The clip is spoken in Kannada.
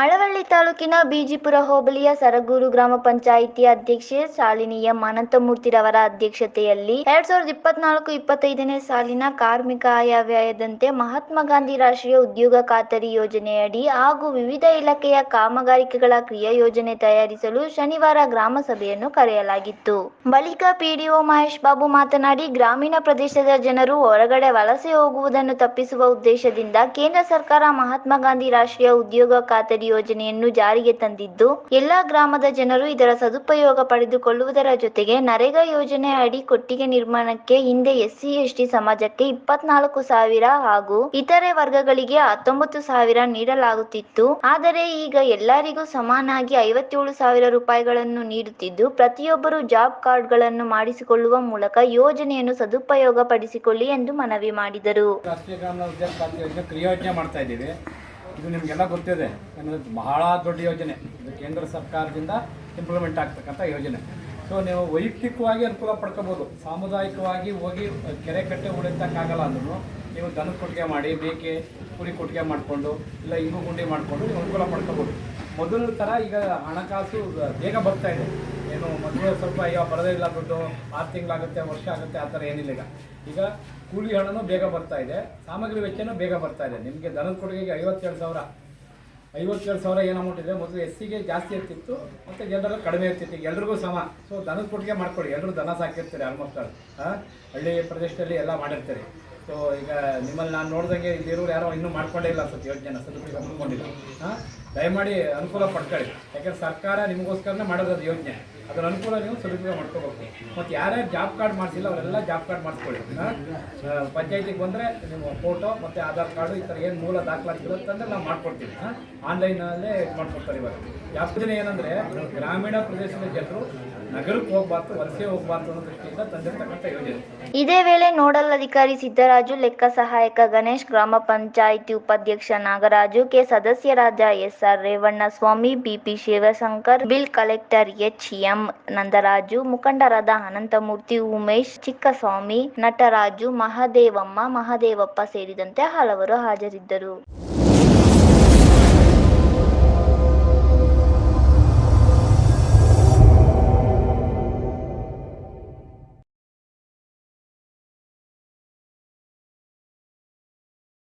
ತೀರ್ಥಹಳ್ಳಿ ತಾಲೂಕಿನ ಬಿಜಿಪುರ ಹೋಬಳಿಯ ಸರಗೂರು ಗ್ರಾಮ ಪಂಚಾಯಿತಿ ಅಧ್ಯಕ್ಷೆ ಶಾಲಿನಿಯ ಅನಂತಮೂರ್ತಿರವರ ಅಧ್ಯಕ್ಷತೆಯಲ್ಲಿ ಎರಡ್ ಸಾವಿರದ ಇಪ್ಪತ್ನಾಲ್ಕು ಇಪ್ಪತ್ತೈದನೇ ಸಾಲಿನ ಕಾರ್ಮಿಕ ಆಯವ್ಯಯದಂತೆ ಮಹಾತ್ಮ ಗಾಂಧಿ ರಾಷ್ಟ್ರೀಯ ಉದ್ಯೋಗ ಖಾತರಿ ಯೋಜನೆಯಡಿ ಹಾಗೂ ವಿವಿಧ ಇಲಾಖೆಯ ಕಾಮಗಾರಿಕೆಗಳ ಕ್ರಿಯಾ ಯೋಜನೆ ತಯಾರಿಸಲು ಶನಿವಾರ ಗ್ರಾಮ ಸಭೆಯನ್ನು ಕರೆಯಲಾಗಿತ್ತು. ಬಳಿಕ ಪಿಡಿಒ ಮಹೇಶ್ ಬಾಬು ಮಾತನಾಡಿ, ಗ್ರಾಮೀಣ ಪ್ರದೇಶದ ಜನರು ಹೊರಗಡೆ ವಲಸೆ ಹೋಗುವುದನ್ನು ತಪ್ಪಿಸುವ ಉದ್ದೇಶದಿಂದ ಕೇಂದ್ರ ಸರ್ಕಾರ ಮಹಾತ್ಮ ಗಾಂಧಿ ರಾಷ್ಟ್ರೀಯ ಉದ್ಯೋಗ ಖಾತರಿ ಯೋಜನೆಯನ್ನು ಜಾರಿಗೆ ತಂದಿದ್ದು, ಎಲ್ಲಾ ಗ್ರಾಮದ ಜನರು ಇದರ ಸದುಪಯೋಗ ಪಡೆದುಕೊಳ್ಳುವುದರ ಜೊತೆಗೆ ನರೇಗಾ ಯೋಜನೆ ಅಡಿ ಕೊಟ್ಟಿಗೆ ನಿರ್ಮಾಣಕ್ಕೆ ಹಿಂದೆ ಎಸ್ಸಿ ಎಸ್ಟಿ ಸಮಾಜಕ್ಕೆ ಇಪ್ಪತ್ನಾಲ್ಕು ಸಾವಿರ ಹಾಗೂ ಇತರೆ ವರ್ಗಗಳಿಗೆ ಹತ್ತೊಂಬತ್ತು ಸಾವಿರ ನೀಡಲಾಗುತ್ತಿತ್ತು. ಆದರೆ ಈಗ ಎಲ್ಲರಿಗೂ ಸಮಾನಾಗಿ ಐವತ್ತೇಳು ಸಾವಿರ ರೂಪಾಯಿಗಳನ್ನು ನೀಡುತ್ತಿದ್ದು, ಪ್ರತಿಯೊಬ್ಬರು ಜಾಬ್ ಕಾರ್ಡ್ಗಳನ್ನು ಮಾಡಿಸಿಕೊಳ್ಳುವ ಮೂಲಕ ಯೋಜನೆಯನ್ನು ಸದುಪಯೋಗ ಪಡಿಸಿಕೊಳ್ಳಿ ಎಂದು ಮನವಿ ಮಾಡಿದರು. ರಾಷ್ಟ್ರೀಯ ಗ್ರಾಮೀಣ ಉದ್ಯೋಗ ಖಾತೆ ಯೋಜನೆ ಕ್ರಿಯೋಜನೆ ಮಾಡ್ತಾ ಇದ್ದೀವಿ. ಇದು ನಿಮಗೆಲ್ಲ ಗೊತ್ತಿದೆ. ಯಾಕಂದರೆ ಬಹಳ ದೊಡ್ಡ ಯೋಜನೆ. ಇದು ಕೇಂದ್ರ ಸರ್ಕಾರದಿಂದ ಇಂಪ್ಲಿಮೆಂಟ್ ಆಗ್ತಕ್ಕಂಥ ಯೋಜನೆ. ಸೊ ನೀವು ವೈಯಕ್ತಿಕವಾಗಿ ಅನುಕೂಲ ಪಡ್ಕೋಬೋದು. ಸಾಮುದಾಯಿಕವಾಗಿ ಹೋಗಿ ಕೆರೆ ಕಟ್ಟೆ ಉಳಿತಕ್ಕಾಗಲ್ಲ ಅಂದ್ರೂ ನೀವು ದನದ ಕೊಟ್ಟಿಗೆ ಮಾಡಿ, ಮೇಕೆ, ಕುರಿ ಕೊಟ್ಟಿಗೆ ಮಾಡಿಕೊಂಡು, ಇಲ್ಲ ಇಂಗು ಗುಂಡಿ ಮಾಡಿಕೊಂಡು ನೀವು ಅನುಕೂಲ ಪಡ್ಕೋಬೋದು. ಮೊದಲ ಥರ ಈಗ ಹಣಕಾಸು ಬೇಗ ಬರ್ತಾ ಇದೆ. ಏನು ಮೊದಲು ಸ್ವಲ್ಪ ಈಗ ಬರದೇ ಇಲ್ಲ ದುಡ್ಡು ಆರು ತಿಂಗಳಾಗುತ್ತೆ, ವರ್ಷ ಆಗುತ್ತೆ, ಆ ಥರ ಏನಿಲ್ಲ ಈಗ. ಈಗ ಕೂಲಿ ಹಣನೂ ಬೇಗ ಬರ್ತಾ ಇದೆ, ಸಾಮಗ್ರಿ ವೆಚ್ಚನೂ ಬೇಗ ಬರ್ತಾ ಇದೆ. ನಿಮಗೆ ದನದ ಕೊಡುಗೆಗೆ ಐವತ್ತೆರಡು ಸಾವಿರ ಐವತ್ತೇಳು ಸಾವಿರ ಏನು ಅಮೌಂಟ್ ಇದೆ? ಮೊದಲು ಎಸ್ ಸಿಗೆ ಜಾಸ್ತಿ ಇರ್ತಿತ್ತು, ಮತ್ತು ಜನರಲ್ಲಿ ಕಡಿಮೆ ಇರ್ತಿತ್ತು. ಎಲ್ರಿಗೂ ಸಮ. ಸೊ ದನದ ಕೊಟ್ಟಿಗೆ ಮಾಡ್ಕೊಳ್ಳಿ. ಎಲ್ಲರೂ ದನ ಸಾಕಿರ್ತೀರಿ ಆಲ್ಮೋಸ್ಟ್ ಹಾಂ ಹಳ್ಳಿ ಪ್ರದೇಶದಲ್ಲಿ ಎಲ್ಲ ಮಾಡಿರ್ತೀರಿ. ಸೊ ಈಗ ನಿಮ್ಮಲ್ಲಿ ನಾನು ನೋಡ್ದಂಗೆ ಇಲ್ಲಿರೋರು ಯಾರೋ ಇನ್ನೂ ಮಾಡ್ಕೊಂಡೇ ಇಲ್ಲ ಅನ್ಸುತ್ತೆ ಯೋಜನೆ ಸದುಪಯೋಗ ಮಾಡ್ಕೊಂಡಿಲ್ಲ. ಹಾಂ ದಯಮಾಡಿ ಅನುಕೂಲ ಪಡ್ಕೊಳ್ಳಿ. ಯಾಕಂದ್ರೆ ಸರ್ಕಾರ ನಿಮಗೋಸ್ಕರನೇ ಮಾಡೋದು ಅದು ಯೋಜನೆ. ಅದರ ಅನುಕೂಲ ನೀವು ಸದುಪಯೋಗ ಮಾಡ್ಕೋಬೇಕು. ಮತ್ತು ಯಾರ್ಯಾರು ಜಾಬ್ ಕಾರ್ಡ್ ಮಾಡಿಸಿಲ್ಲ, ಅವರೆಲ್ಲ ಜಾಬ್ ಕಾರ್ಡ್ ಮಾಡಿಸ್ಕೊಳ್ಳಿ. ಪಂಚಾಯತಿಗೆ ಬಂದರೆ ನಿಮ್ಮ ಫೋಟೋ ಮತ್ತು ಆಧಾರ್ ಕಾರ್ಡು ಈ ಥರ ಏನು ಮೂಲ ದಾಖಲಾತಿ ಇರುತ್ತಂದ್ರೆ ನಾವು ಮಾಡ್ಕೊಡ್ತೀವಿ. ಆನ್ಲೈನಲ್ಲೇ ಮಾಡ್ಕೊಡ್ತಾರೆ ಇವಾಗ. ಜಾಸ್ತಿ ಏನಂದರೆ ಗ್ರಾಮೀಣ ಪ್ರದೇಶದ ಜನರು ಇದೇ ವೇಳೆ ನೋಡಲ್ ಅಧಿಕಾರಿ ಸಿದ್ದರಾಜು, ಲೆಕ್ಕ ಸಹಾಯಕ ಗಣೇಶ್, ಗ್ರಾಮ ಪಂಚಾಯಿತಿ ಉಪಾಧ್ಯಕ್ಷ ನಾಗರಾಜು, ಕೆ ಸದಸ್ಯರಾದ SR Revanna Swamy, BP Shivashankar, bill collector H M Nandaraju, ಮುಖಂಡರಾದ ಅನಂತಮೂರ್ತಿ ಉಮೇಶ್, ಚಿಕ್ಕಸ್ವಾಮಿ, ನಟರಾಜು, ಮಹದೇವಮ್ಮ, ಮಹದೇವಪ್ಪ ಸೇರಿದಂತೆ ಹಲವರು ಹಾಜರಿದ್ದರು.